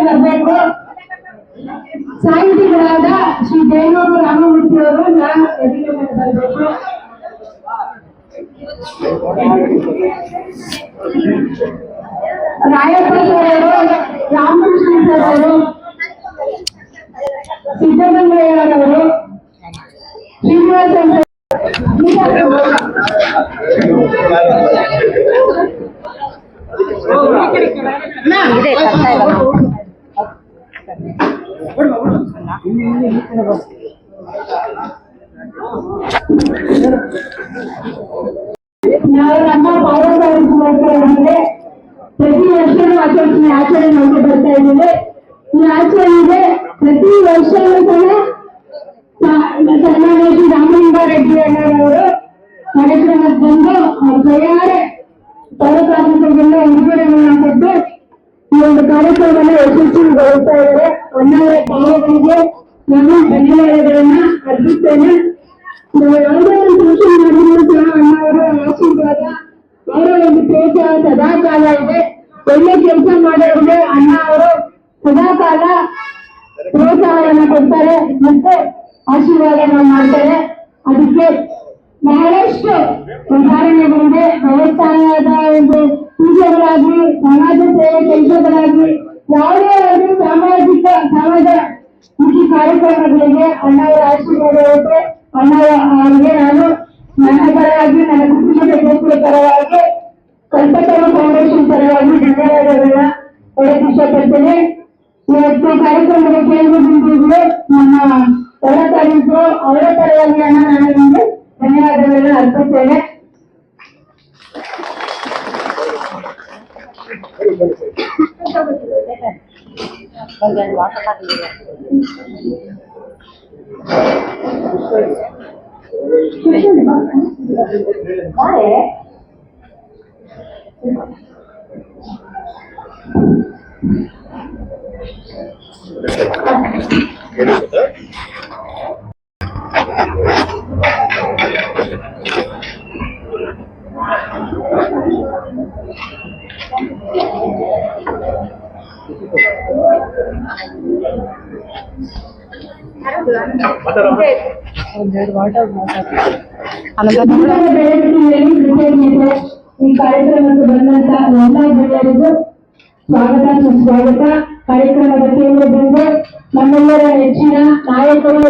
ಬರಬೇಕು ಸಾಹಿತಿಗಳಾದ ಶ್ರೀ ದೇವೂರು ರಾಮಮೂರ್ತಿ ಅವರು ನಾನು ಎದುರಿಗೆ ಬರಬೇಕು ರಾಯಪ್ಪ ಸರ್ ಅವರು ರಾಮಕೃಷ್ಣ ಸರ್ ಅವರು ಇದೆ ಬರ್ತಾ ಇಲ್ಲ. ನಾವು ನಮ್ಮ ಪ್ರತಿ ವರ್ಷನೂ ಆಚರಣೆ ಆಚರಣೆ ಮಾಡಿ ಬರ್ತಾ ಇದ್ದೇವೆ ಈ ಆಚರಣೆಗೆ ಪ್ರತಿ ವರ್ಷವೂ ಸಹ ಸ- ಸನ್ಮಾನ್ಯ ಶ್ರೀ ರಾಮಲಿಂಗಾರೆಡ್ಡಿ ಅಣ್ಣರವರು ಕಾರ್ಯಕ್ರಮಕ್ಕೆ ಬಂದು ಅವ್ರ ಕೈಯಾರೆ ಪೌರಕಾರ್ಮಿಕರಿಗೆಲ್ಲ ಉಡುಗೊರೆಗಳನ್ನ ಕೊಟ್ಟು ಈ ಒಂದು ಕಾರ್ಯಕ್ರಮವನ್ನು ಯಶಸ್ವಿಗೊಳಿಸ್ತಾ ಇದ್ದಾರೆ. ಅಣ್ಣವರ ಕಾರ್ಯಗಳಿಗೆ ನಾನು ಧನ್ಯವಾದಗಳನ್ನ ಅರ್ಪಿಸ್ತೇನೆ. ನಾವು ಯಾವುದೇ ಒಂದು ಫಂಕ್ಷನ್ ಮಾಡಿದ್ರು ಸಹ ಅಣ್ಣವರ ಆಶೀರ್ವಾದ, ಅವರ ಒಂದು ಪ್ರೋತ್ಸಾಹ ಸದಾ ಕಾಲ ಇದೆ. ಒಳ್ಳೆ ಕೆಲಸ ಮಾಡೋರಿಗೆ ಅಣ್ಣ ಅವರು ಸದಾ ಕಾಲ ಪ್ರೋತ್ಸಾಹವನ್ನ ಕೊಡ್ತಾರೆ ಮತ್ತೆ ಆಶೀರ್ವಾದನ ಮಾಡ್ತಾರೆ. ಅದಕ್ಕೆ ಬಹಳಷ್ಟು ಹೇಳಕ್ ಇಷ್ಟಪಡ್ತೇನೆ ಇವತ್ತು ಕಾರ್ಯಕ್ರಮದ ಕೇಂದ್ರ ಬಿಂದುಗಳು ನಮ್ಮ ಹೊರ ತಾಲೂಕು ಅವರ ಪರವಾಗಿ ಅಣ್ಣ ನಾನು ನಿಮಗೆ ಧನ್ಯವಾದಗಳನ್ನ ಅರ್ಪಿಸ್ತೇನೆ ಬಂದು ವಾಟರ್ ಬಾಟಲ್ ಇದೆ ಬಾರೆ ಒಂದೆರಡು ವಾಟರ್ ಬಾಟಲ್ ನಮಸ್ಕಾರ ಬೆಳವಣಿಗೆಯಲ್ಲಿ ಕೃತಜ್ಞತೆ ಈ ಕಾರ್ಯಕ್ರಮಕ್ಕೆ ಬಂದಂತ ಎಲ್ಲ ಗೆಳೆಯರಿಗೂ ಸ್ವಾಗತ, ಸುಸ್ವಾಗತ. ಕಾರ್ಯಕ್ರಮದ ಕೇಂದ್ರ ಬಿಂದು ನಮ್ಮೆಲ್ಲರ ನೆಚ್ಚಿನ ನಾಯಕರು,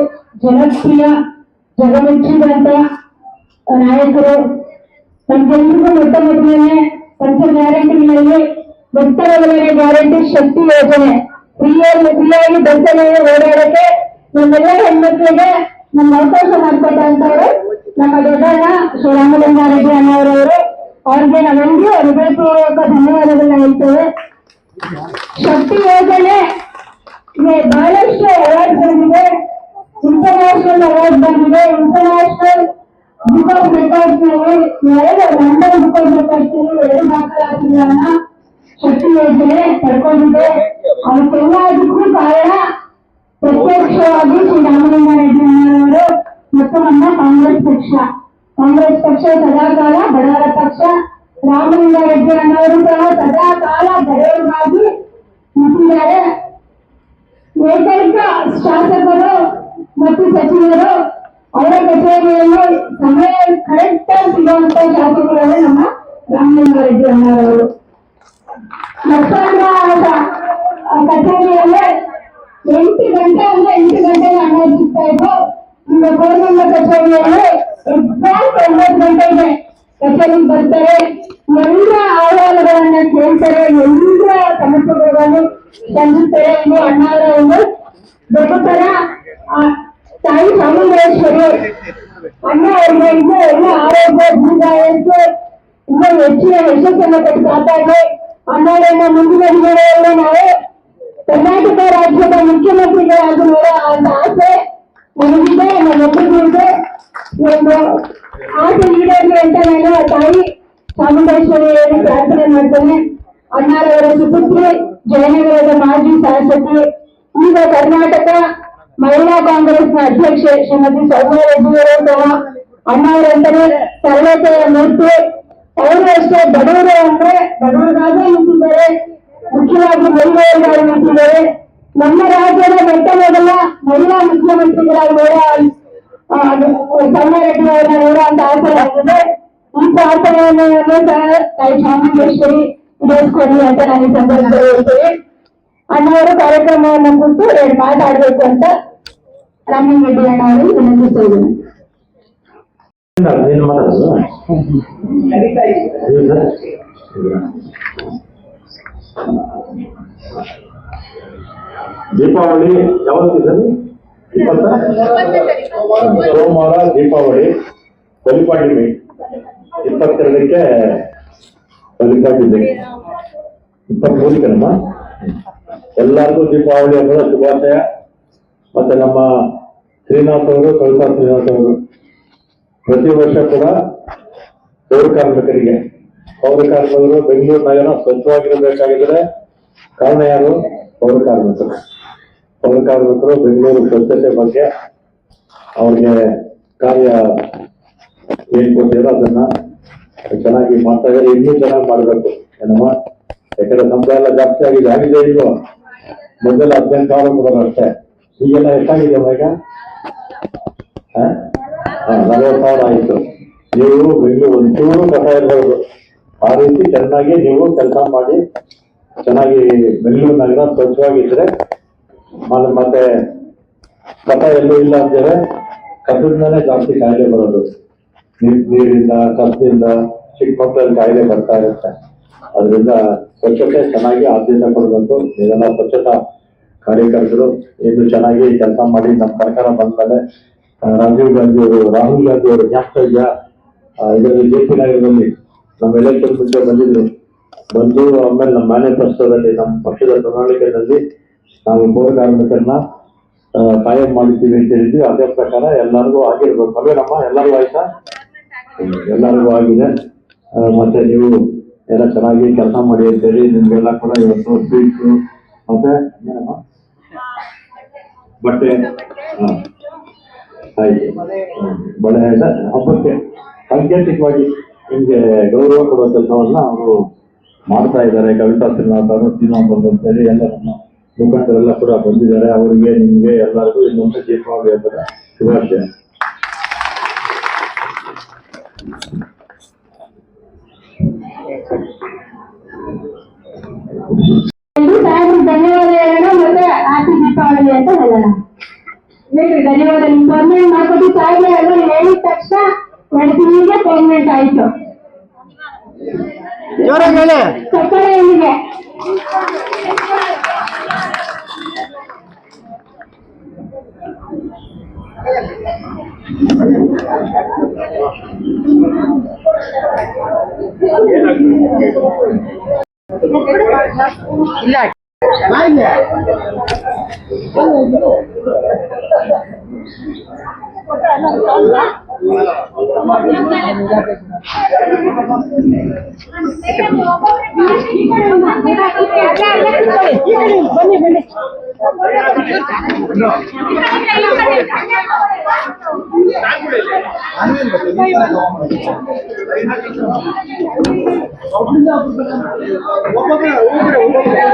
ಜನಪ್ರಿಯ, ಜಗಮೆಚ್ಚಿದಂತ ನಾಯಕರು. ನಮ್ಗೆಲ್ರಿಗೂ ಮೊಟ್ಟ ಮೊದಲನೇ ಪಂಚ ಗ್ಯಾರಂಟಿಗಳಲ್ಲಿ ಮೊದಲನೇ ಗ್ಯಾರಂಟಿ ಶಕ್ತಿ ಯೋಜನೆ. ಫ್ರೀಯಾಗಿ ಫ್ರೀಯಾಗಿ ಬಸ್ಸಲ್ಲಿ ಓಡಾಡಕ್ಕೆ ನಮ್ಮೆಲ್ಲ ಹೆಣ್ಮಕ್ಳಿಗೆ ನಮ್ಮ ಅವಕಾಶ ಮಾಡಿಕೊಟ್ಟಂತವ್ರು ನಮ್ಮ ದೊಡ್ಡಣ್ಣ ಶ್ರೀ ರಾಮಲಿಂಗಾರೆಡ್ಡಿ ಅಣ್ಣವರವರು. ಅವ್ರಿಗೆ ನಾವೆಲ್ಲರೂ ಹೃದಯಪೂರ್ವಕ ಧನ್ಯವಾದಗಳನ್ನ ಹೇಳ್ತೇವೆ. ಶಕ್ತಿ ಯೋಜನೆ ಗೆ ಬಹಳಷ್ಟು ಅವಾರ್ಡ್ ಬಂದಿದೆ ಇಂಟರ್ನ್ಯಾಷನಲ್ ಅವಾರ್ಡ್ ಬಂದಿದೆ ಇಂಟರ್ನ್ಯಾಷನಲ್ ಬುಕ್ ಆಫ್ ರೆಕಾರ್ಡ್ಸ್ ನಲ್ಲಿ ಎರಡು ಲಂಡನ್ ಬುಕ್ ಆಫ್ ರೆಕಾರ್ಡ್ಸ್ ನಲ್ಲಿ ಎರಡು ದಾಖಲಾತಿಗಳನ್ನ ಶಕ್ತಿ ಯೋಜನೆ ಪಡ್ಕೊಂಡಿದೆ ಅದಕ್ಕೆಲ್ಲದಕ್ಕೂ ಕಾರಣ ಪ್ರತ್ಯಕ್ಷವಾಗಿ ಶ್ರೀ ರಾಮಲಿಂಗಾರೆಡ್ಡಿ ಅಣ್ಣರವರು ಮತ್ತು ನಮ್ಮ ಕಾಂಗ್ರೆಸ್ ಪಕ್ಷ ಕಾಂಗ್ರೆಸ್ ಪಕ್ಷ ಸದಾಕಾಲ ಬಡವರ ಪಕ್ಷ ರಾಮಲಿಂಗಾರೆಡ್ಡಿ ಅಣ್ಣವರು ಸಹ ಸದಾ ಕಾಲ ಬಡವರಿಗಾಗಿ ನಿಂತಿದ್ದಾರೆ ಏಕೈಕ ಶಾಸಕರು ಮತ್ತು ಸಚಿವರು ಅವರ ಕಚೇರಿಯಲ್ಲಿ ಸಮಯ ಕರೆಕ್ಟ್ ಆಗಿ ಸಿಗುವಂತ ಶಾಸಕರು ನಮ್ಮ ರಾಮಲಿಂಗಾರೆಡ್ಡಿ ಅಣ್ಣರವರು ಮತ್ತೊಂದು ಕಚೇರಿಯಲ್ಲಿ ಎಂಟು ಗಂಟೆ ಅಂದ್ರೆ ಎಂಟು ಗಂಟೆಗೆ ಹಣ ಸಿಗ್ತಾ ಇತ್ತು ಈಗ ಗೌರ್ಮೆಂಟ್ ಕಚೇರಿಯಲ್ಲಿ ಎಕ್ಸಾಕ್ಟ್ ಒಂಬತ್ತು ಗಂಟೆಗೆ ಕಚೇರಿಗೆ ಬರ್ತಾರೆ ಎಲ್ಲರ ಅಹವಾಲುಗಳನ್ನ ಕೇಳ್ತಾರೆ ಎಲ್ಲರ ಸಮಸ್ಯೆಗಳನ್ನು ಸ್ಪಂದಿಸ್ತಾರೆ ಇನ್ನು ಅಣ್ಣಾರ ಒಂದು ದೊಡ್ಡತರ ಆ, ತಾಯಿ ಚಾಮುಂಡೇಶ್ವರಿ ಅಣ್ಣ ಅವ್ರಿಗೆ ಇನ್ನೂ ಎಲ್ಲ ಆರೋಗ್ಯ ದೀರ್ಘಾಯಸ್ಸು ಇನ್ನೂ ಹೆಚ್ಚಿನ ಯಶಸ್ಸನ್ನು ಕೊಟ್ಟು ಕಾಪಾಡಿ ಅಣ್ಣಾರನ್ನ ಮುಂದಿನ ದಿನಗಳಲ್ಲಿ ನಾವು ಕರ್ನಾಟಕ ರಾಜ್ಯದ ಮುಖ್ಯಮಂತ್ರಿಗಳಾಗುವ ಅಂತ ಆಸೆ ನನಗಿದೆ ನನ್ನೊಬ್ಬರಿಗೂ ಇದೆ ಈ ಒಂದು ಆಸೆ ಈಡೇರಲಿ ಅಂತ ನಾನು ತಾಯಿ ಚಾಮುಂಡೇಶ್ವರಿಯಲ್ಲಿ ಪ್ರಾರ್ಥನೆ ಮಾಡ್ತೇನೆ. ಅಣ್ಣಾರವರ ಸುಪುತ್ರಿ, ಜಯನಗರದ ಮಾಜಿ ಶಾಸಕಿ ಈಗ ಕರ್ನಾಟಕ ಮಹಿಳಾ ಕಾಂಗ್ರೆಸ್ನ ಅಧ್ಯಕ್ಷೆ ಶ್ರೀಮತಿ ಸೌಮ್ಯ ರೆಡ್ಡಿಯವರು ಸಹ ಅಣ್ಣವರಂದರೆ ಸರಳತೆಯ ಮೂರ್ತಿ. ಅವರು ಅಷ್ಟೇ ಬಡವರು ಅಂದ್ರೆ ಬಡವರಿಗಾಗೆ ನಿಂತಿದ್ದಾರೆ. ಮುಖ್ಯವಾಗಿ ಮಹಿಳೆಯರಿಗಾಗಿ ನಿಂತಿದ್ದಾರೆ. ನಮ್ಮ ರಾಜ್ಯದ ಮೊಟ್ಟ ಮೊದಲ ಮಹಿಳಾ ಮುಖ್ಯಮಂತ್ರಿಗಳಾಗಿ ನೋಡ ಆ, ಸೌಮ್ಯ ರೆಡ್ಡಿ ಅವರನ್ನ ನೋಡೋ ಅಂತ ಆಸೆ ಆಗಿದೆ ಈ ಪ್ರಾರ್ಥನೆಯನ್ನು ಸಹ ತಾಯಿ ಚಾಮುಂಡೇಶ್ವರಿ ಈಡೇರಿಸ್ಕೊಡಿ ಅಂತ ನಾನು ಈ ಸಂದರ್ಭದಲ್ಲಿ ಹೇಳ್ತೀನಿ ಅಣ್ಣವರು ಕಾರ್ಯಕ್ರಮವನ್ನು ಕುರಿತು ಎರಡು ಮಾತಾಡ್ಬೇಕು ಅಂತ ರಾಮಲಿಂಗ ರೆಡ್ಡಿ ಅಣ್ಣ ಅವರು ವಿನಂತಿಸ್ತಾ ಇದ್ದೀನಿ ಏನ್ ಸೋಮವಾರ ದೀಪಾವಳಿ ಬಲಿಪಾಡ್ಯಮಿ ಇಪ್ಪತ್ತೆರಡಕ್ಕೆ ಬಲಿಪಾಡ್ಯಮಿ ಇಪ್ಪತ್ಮೂರಕ್ಕೇನಮ್ಮ ಎಲ್ಲರಿಗೂ ದೀಪಾವಳಿ ಹಬ್ಬದ ಶುಭಾಶಯ. ಮತ್ತೆ ನಮ್ಮ ಶ್ರೀನಾಥ್ ಅವರು, ಕವಿತಾ ಶ್ರೀನಾಥ್ ಅವರು ಪ್ರತಿ ವರ್ಷ ಕೂಡ ಪೌರ ಕಾರ್ಮಿಕರಿಗೆ ಪೌರ ಕಾರ್ಮಿಕರು ಬೆಂಗಳೂರು ನಗರ ಸ್ವಚ್ಛವಾಗಿರಬೇಕಾಗಿದ್ರೆ ಕಾರಣ ಯಾರು? ಪೌರ ಕಾರ್ಮಿಕರು. ಪೌರ ಕಾರ್ಮಿಕರು ಬೆಂಗಳೂರು ಸ್ವಚ್ಛತೆ ಬಗ್ಗೆ ಅವ್ರಿಗೆ ಕಾರ್ಯ ಏನ್ ಕೊಟ್ಟಿರೋ ಅದನ್ನ ಚೆನ್ನಾಗಿ ಮಾಡ್ತಾ ಇದ್ದಾರೆ. ಇನ್ನೂ ಚೆನ್ನಾಗಿ ಮಾಡಬೇಕು. ಏನಮ್ಮ? ಯಾಕಂದ್ರೆ ಸಂಬಳ ಎಲ್ಲ ಜಾಸ್ತಿ ಆಗಿದೆ. ಆಗಿದೆ ಇಲ್ವೋ ಮೊದಲ ಹದಿನೆಂಟು ಸಾವಿರ ಕೊಡೋದು ಅಷ್ಟೇ. ಈಗೆಲ್ಲ ಎಷ್ಟಾಗಿದೆ ಈಗ ನಲವತ್ತು ಸಾವಿರ ಆಯಿತು. ನೀವು ಬೆಂಗಳೂರು ಒಂಚೂರು ಕಸ ಇರಬಹುದು ಆ ರೀತಿ ಚೆನ್ನಾಗಿ ನೀವು ಕೆಲಸ ಮಾಡಿ, ಚೆನ್ನಾಗಿ ಬೆಂಗಳೂರು ನಗರ ಸ್ವಚ್ಛವಾಗಿದ್ರೆ ಮತ್ತೆ ಕಸ ಎಲ್ಲೂ ಇಲ್ಲ ಅಂತೇಳಿ ಕಸದಿಂದನೇ ಜಾಸ್ತಿ ಕಾಯಿಲೆ ಬರೋದು. ನೀರ್ ನೀರಿಂದ ಕಸದಿಂದ ಚಿಕ್ಕ ಮಕ್ಕಳಲ್ಲಿ ಕಾಯಿಲೆ ಬರ್ತಾ ಇರುತ್ತೆ. ಅದರಿಂದ ಸ್ವಚ್ಛತೆ ಚೆನ್ನಾಗಿ ಆದ್ಯತೆ ಕೊಡಬೇಕು. ಇದೆಲ್ಲ ಸ್ವಚ್ಛತಾ ಕಾರ್ಯಕರ್ತರು ಇದು ಚೆನ್ನಾಗಿ ಕೆಲಸ ಮಾಡಿ ನಮ್ಮ ಸರ್ಕಾರ ಬಂದ್ಮೇಲೆ ರಾಜೀವ್ ಗಾಂಧಿ ಅವರು, ರಾಹುಲ್ ಗಾಂಧಿ ಅವರು ಜ್ಞಾಪಕ ಇದರಲ್ಲಿ ಜೆ ಪಿ ನಗರದಲ್ಲಿ ನಮ್ಮ ಎಲೆಕ್ಷನ್ ಮುಂಚೆ ಬಂದಿದ್ರು. ಬಂದು ಆಮೇಲೆ ನಮ್ಮ ಮ್ಯಾನಿಫೆಸ್ಟೋದಲ್ಲಿ ನಮ್ಮ ಪಕ್ಷದ ಪ್ರಣಾಳಿಕೆಯಲ್ಲಿ ನಾವು ಕಾರ್ಮಿಕರನ್ನ ಕಾಯಂ ಮಾಡಿದ್ದೀವಿ ಅಂತ ಹೇಳಿದ್ವಿ. ಅದೇ ಪ್ರಕಾರ ಎಲ್ಲರಿಗೂ ಆಗಿರ್ಬೇಕು. ಅಲ್ವೇನಮ್ಮ ಎಲ್ಲರಿಗೂ ಆಯ್ತಾ? ಎಲ್ಲರಿಗೂ ಆಗಿದೆ. ಮತ್ತೆ ನೀವು ಎಲ್ಲ ಚೆನ್ನಾಗಿ ಕೆಲಸ ಮಾಡಿ ಅಂತೇಳಿ ನಿಮ್ಗೆಲ್ಲ ಕೂಡ ಇವತ್ತು ಸ್ವೀಟ್ಸು ಮತ್ತೆ ಬಟ್ಟೆ. ಹಾಂ. ಬಳೆ ಹಬ್ಬಕ್ಕೆ ಸಾಂಕೇತಿಕವಾಗಿ ನಿಮ್ಗೆ ಗೌರವ ಕೊಡುವ ಕೆಲಸವನ್ನ ಅವರು ಮಾಡ್ತಾ ಇದ್ದಾರೆ. ಕವಿತಾ ಶ್ರೀನಾಥ್ ಅವರು ಶ್ರೀನಾಥ್ ಅವರು ಅಂತೇಳಿ ಎಲ್ಲ ಮುಖಂಡರೆಲ್ಲ ಕೂಡ ಬಂದಿದ್ದಾರೆ. ಅವರಿಗೆ ನಿಮಗೆ ಎಲ್ಲರಿಗೂ ಇನ್ನೊಂದು ದೀಪಾವಳಿ ಹಬ್ಬದ ಶುಭಾಶಯ. ಮತ್ತೆ ಆಚೆ ದೀಪಾವಳಿ ಅಂತ ಹೇಳೋಣ. ಧನ್ಯವಾದ. ನಿಮ್ ಪರ್ಮನೆಂಟ್ ಮಾಡ್ಕೊಟ್ಟು ಎಲ್ಲ ಹೇಳಿದ ತಕ್ಷಣ ಎರಡು ತಿಂಗಳಿಗೆ ಆಯ್ತು. ಜೋರಾಗಿ ಹೇಳಿ ಸಕ್ಕರೆ ಎಲ್ಲಿಗೆ ಇಲ್ಲ ಬನ್ನಿ ಬನ್ನಿ ನಾನು ಹಾಕಿದ್ದಂತರ ನೀವು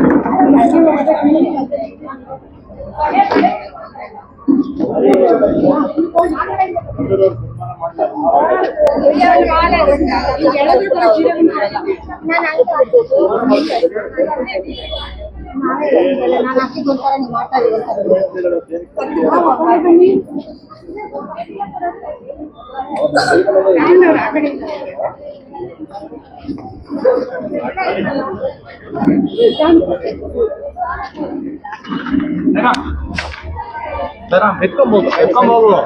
ಎತ್ಕೊಂಬೋದು ಎತ್ಕೊಂಬೋದು.